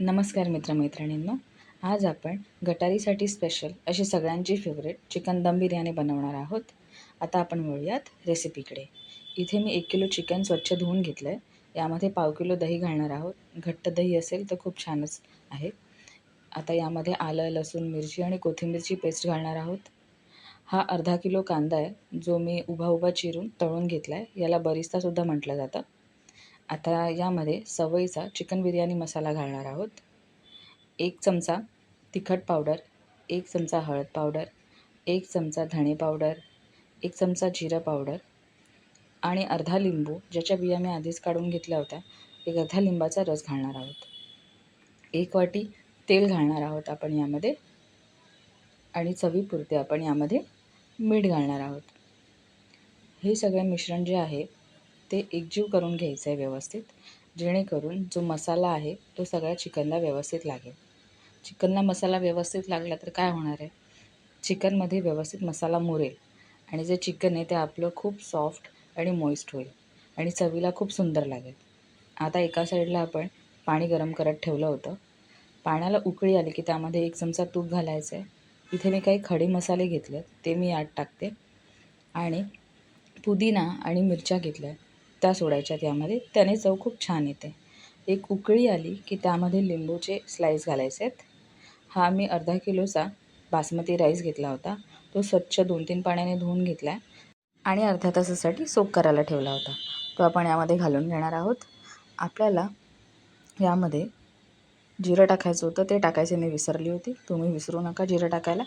नमस्कार मित्रमैत्रिणींनो. आज आपण गटारीसाठी स्पेशल अशी सगळ्यांची फेवरेट चिकन दम बिर्याणी बनवणार आहोत. आता आपण वळूयात रेसिपीकडे इथे मी एक किलो चिकन स्वच्छ धुवून घेतलं आहे यामध्ये पाव किलो दही घालणार आहोत. घट्ट दही असेल तर खूप छानच आहे. आता यामध्ये आलं लसूण मिरची आणि कोथिंबीरची पेस्ट घालणार आहोत. हा अर्धा किलो कांदा आहे जो मी उभा उभा चिरून तळून घेतला आहे याला बरिस्तासुद्धा म्हटलं जातं. आता यामध्ये सवयीचा चिकन बिर्याणी मसाला घालणार आहोत. एक चमचा तिखट पावडर एक चमचा हळद पावडर एक चमचा धणे पावडर एक चमचा जिरं पावडर आणि अर्धा लिंबू ज्याच्या बिया मी आधीच काढून घेतल्या होत्या एक अर्धा लिंबाचा रस घालणार आहोत. एक वाटी तेल घालणार आहोत आपण यामध्ये आणि चवीपुरते आपण यामध्ये मीठ घालणार आहोत. हे सगळे मिश्रण जे आहे ते एकजीव करून घ्यायचं आहे व्यवस्थित जेणेकरून जो मसाला आहे तो सगळ्या चिकनला व्यवस्थित लागेल. चिकनला मसाला व्यवस्थित लागला तर काय होणार आहे? चिकनमध्ये व्यवस्थित मसाला मुरेल आणि जे चिकन आहे ते आपलं खूप सॉफ्ट आणि मॉइस्ट होईल आणि चवीला खूप सुंदर लागेल. आता एका साईडला आपण पाणी गरम करत ठेवलं होतं. पाण्याला उकळी आली की त्यामध्ये एक चमचा तूप घालायचं आहे इथे मी काही खडे मसाले घेतले ते मी आत टाकते. आणि पुदिना आणि मिरच्या घेतल्या त्या सोडायच्या यामध्ये त्याने चव खूप छान येते. एक उकळी आली की त्यामध्ये लिंबूचे स्लाईस घालायचे आहेत. हा मी अर्धा किलोचा बासमती राईस घेतला होता. तो स्वच्छ दोन तीन पाण्याने धुवून घेतला आहे आणि अर्ध्या तासासाठी सोप करायला ठेवला होता. तो आपण यामध्ये घालून घेणार आहोत. आपल्याला यामध्ये जिरं टाकायचं होतं. ते टाकायचे मी विसरली होती. तुम्ही विसरू नका जिरं टाकायला.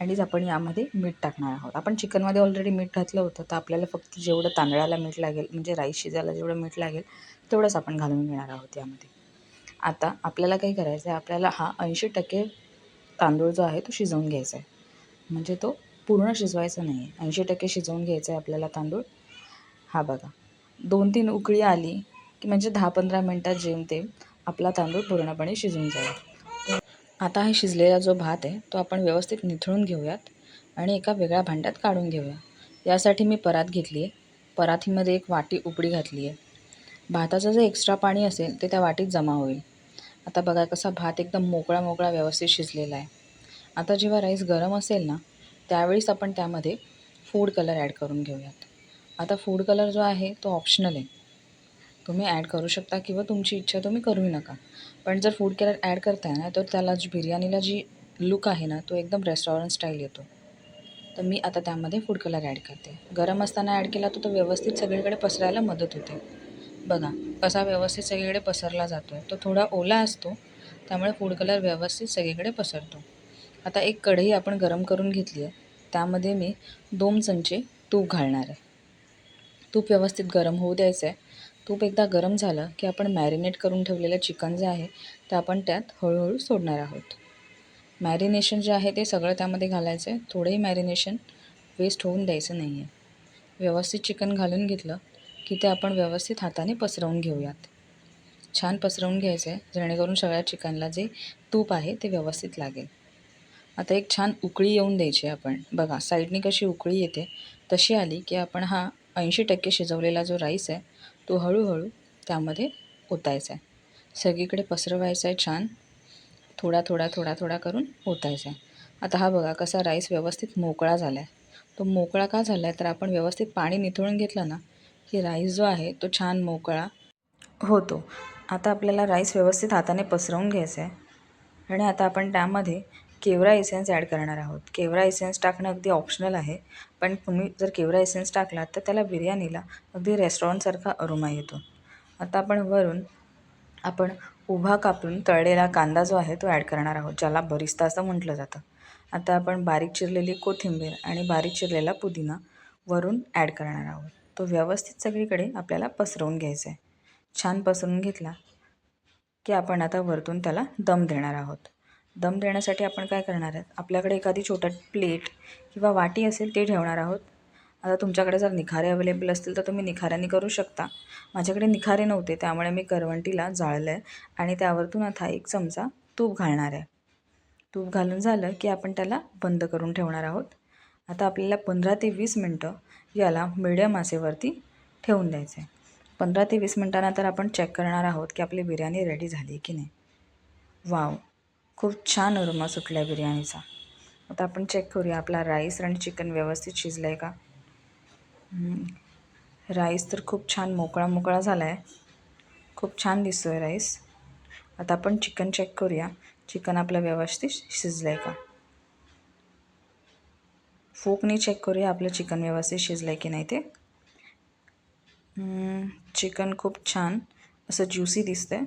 आणिच आपण यामध्ये मीठ टाकणार आहोत. आपण चिकनमध्ये ऑलरेडी मीठ घातलं होतं तर आपल्याला फक्त जेवढं तांदळाला मीठ लागेल म्हणजे राईस शिजायला जेवढं मीठ लागेल तेवढंच आपण घालून घेणार आहोत यामध्ये. आता आपल्याला काही करायचं आहे आपल्याला हा ऐंशी टक्के तांदूळ जो आहे तो शिजवून घ्यायचा आहे. म्हणजे तो पूर्ण शिजवायचा नाही आहे ऐंशी टक्के शिजवून घ्यायचा आहे आपल्याला तांदूळ. हा बघा दोन तीन उकळी आली की म्हणजे दहा पंधरा मिनटात जेमतेम आपला तांदूळ पूर्णपणे शिजून जाईल. आता हा शिजलेला जो भात आहे तो आपण व्यवस्थित निथळून घेऊयात आणि एका वेगळ्या भांड्यात काढून घेऊया. यासाठी मी परात घेतली आहे. परातीमध्ये एक वाटी उपडी घातली आहे. भाताचं जे एक्स्ट्रा पाणी असेल ते त्या वाटीत जमा होईल. आता बघा कसा भात एकदम मोकळा मोकळा व्यवस्थित शिजलेला आहे. आता जेव्हा राईस गरम असेल ना त्यावेळीच आपण त्यामध्ये फूड कलर ॲड करून घेऊयात. आता फूड कलर जो आहे तो ऑप्शनल आहे. तुम्ही ॲड करू शकता किंवा तुमची इच्छा तुम्ही करूही नका. पण जर फूड कलर ॲड करताय ना तर त्याला जी बिर्याणीला जी लुक आहे ना तो एकदम रेस्टॉरंट स्टाईल येतो. तर मी आता त्यामध्ये फूड कलर ॲड करते. गरम असताना ॲड केला तर तो व्यवस्थित सगळीकडे पसरायला मदत होते. बघा कसा व्यवस्थित सगळीकडे पसरला जातो आहे तो थोडा ओला असतो त्यामुळे फूड कलर व्यवस्थित सगळीकडे पसरतो. आता एक कढई आपण गरम करून घेतली आहे. त्यामध्ये मी दोन चमचे तूप घालणार आहे. तूप व्यवस्थित गरम होऊ द्यायचं आहे तूप एकदा गरम झालं की आपण मॅरिनेट करून ठेवलेलं चिकन जे आहे ते आपण त्यात हळूहळू सोडणार आहोत. मॅरिनेशन जे आहे ते सगळं त्यामध्ये घालायचं आहे. थोडंही मॅरिनेशन वेस्ट होऊन द्यायचं नाही आहे. व्यवस्थित चिकन घालून घेतलं की ते आपण व्यवस्थित हाताने पसरवून घेऊयात. छान पसरवून घ्यायचं आहे जेणेकरून सगळ्या चिकनला जे तूप आहे ते व्यवस्थित लागेल. आता एक छान उकळी येऊन द्यायची आपण. बघा साईडनी कशी उकळी येते तशी आली की आपण हा ऐंशी टक्के शिजवलेला जो राईस आहे तो हळूहळू त्यामध्ये ओतायचा आहे. सगळीकडे पसरवायचा आहे छान. थोडा थोडा थोडा थोडा करून ओतायचा आहे. आता हा बघा कसा राईस व्यवस्थित मोकळा झाला आहे तो मोकळा का झाला आहे तर आपण व्यवस्थित पाणी निथळून घेतलं ना की राईस जो आहे तो छान मोकळा होतो. आता आपल्याला राईस व्यवस्थित हाताने पसरवून घ्यायचा आहे. आणि आता आपण त्यामध्ये केवरा एसेन्स ॲड करणार आहोत? केवरा एसेन्स टाकणं अगदी ऑप्शनल आहे. पण तुम्ही जर केवरा एसेन्स टाकलात तर त्याला बिर्याणीला अगदी रेस्टॉरंटसारखा अरोमा येतो. आता आपण वरून आपण उभा कापून तळलेला कांदा जो आहे तो ॲड करणार आहोत ज्याला बरिस्ता असं म्हटलं जातं. आता आपण बारीक चिरलेली कोथिंबीर आणि बारीक चिरलेला पुदिना वरून ॲड करणार आहोत. तो व्यवस्थित सगळीकडे आपल्याला पसरवून घ्यायचा आहे छान पसरून घेतला की आपण आता वरतून त्याला दम देणार आहोत. दम देण्यासाठी आपण काय करणार आहेत? आपल्याकडे एखादी छोटा प्लेट किंवा वाटी असेल ते ठेवणार आहोत. आता तुमच्याकडे जर निखारे अवेलेबल असतील तर तुम्ही निखाऱ्याने करू शकता. माझ्याकडे निखारे नव्हते त्यामुळे मी करवंटीला जाळलं आहे आणि त्यावरतून आता एक चमचा तूप घालणार आहे. तूप घालून झालं की आपण त्याला बंद करून ठेवणार आहोत. आता आपल्याला पंधरा ते वीस मिनटं याला मिडियम आसेवरती ठेवून द्यायचं आहे. पंधरा ते वीस मिनटानंतर आपण चेक करणार आहोत की आपली बिर्याणी रेडी झाली की नाही. वाव खूप छान अरोमा सुटला आहे बिर्याणीचा. आता आपण चेक करूया आपला राईस आणि चिकन व्यवस्थित शिजलं आहे का राईस तर खूप छान मोकळा मोकळा झाला आहे खूप छान दिसतो आहे राईस आता आपण चिकन चेक करूया. चिकन आपलं व्यवस्थित शिजलं आहे का? फोकने चेक करूया आपलं चिकन व्यवस्थित शिजलं आहे की नाही ते. चिकन खूप छान असं ज्युसी दिसतं आहे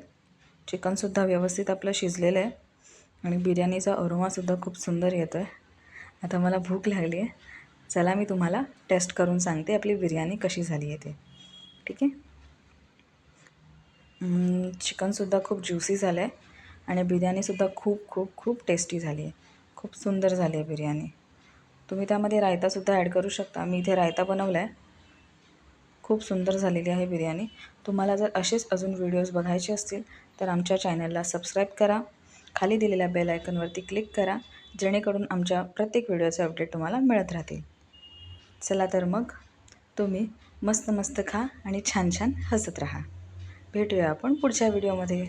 चिकनसुद्धा व्यवस्थित आपलं शिजलेलं आहे. आणि बिर्याणीचा अरोमासुद्धा खूप सुंदर येतो आहे आता मला भूक लागली आहे चला मी तुम्हाला टेस्ट करून सांगते आपली बिर्याणी कशी झाली आहे ते. ठीक आहे? चिकनसुद्धा खूप ज्युसी झालं आहे आणि बिर्याणीसुद्धा खूप खूप खूप टेस्टी झाली आहे खूप सुंदर झाली आहे बिर्याणी. तुम्ही त्यामध्ये रायतासुद्धा ॲड करू शकता. मी इथे रायता बनवला आहे खूप सुंदर झालेली आहे बिर्याणी. तुम्हाला जर असेच अजून व्हिडिओज बघायचे असतील तर आमच्या चॅनलला सबस्क्राईब करा. खाली दिलेल्या बेल आयकनवरती क्लिक करा जेणेकरून आमच्या प्रत्येक व्हिडिओचे अपडेट तुम्हाला मिळत राहतील. चला तर मग तुम्ही मस्त मस्त खा आणि छान छान हसत राहा. भेटूया आपण पुढच्या व्हिडिओमध्ये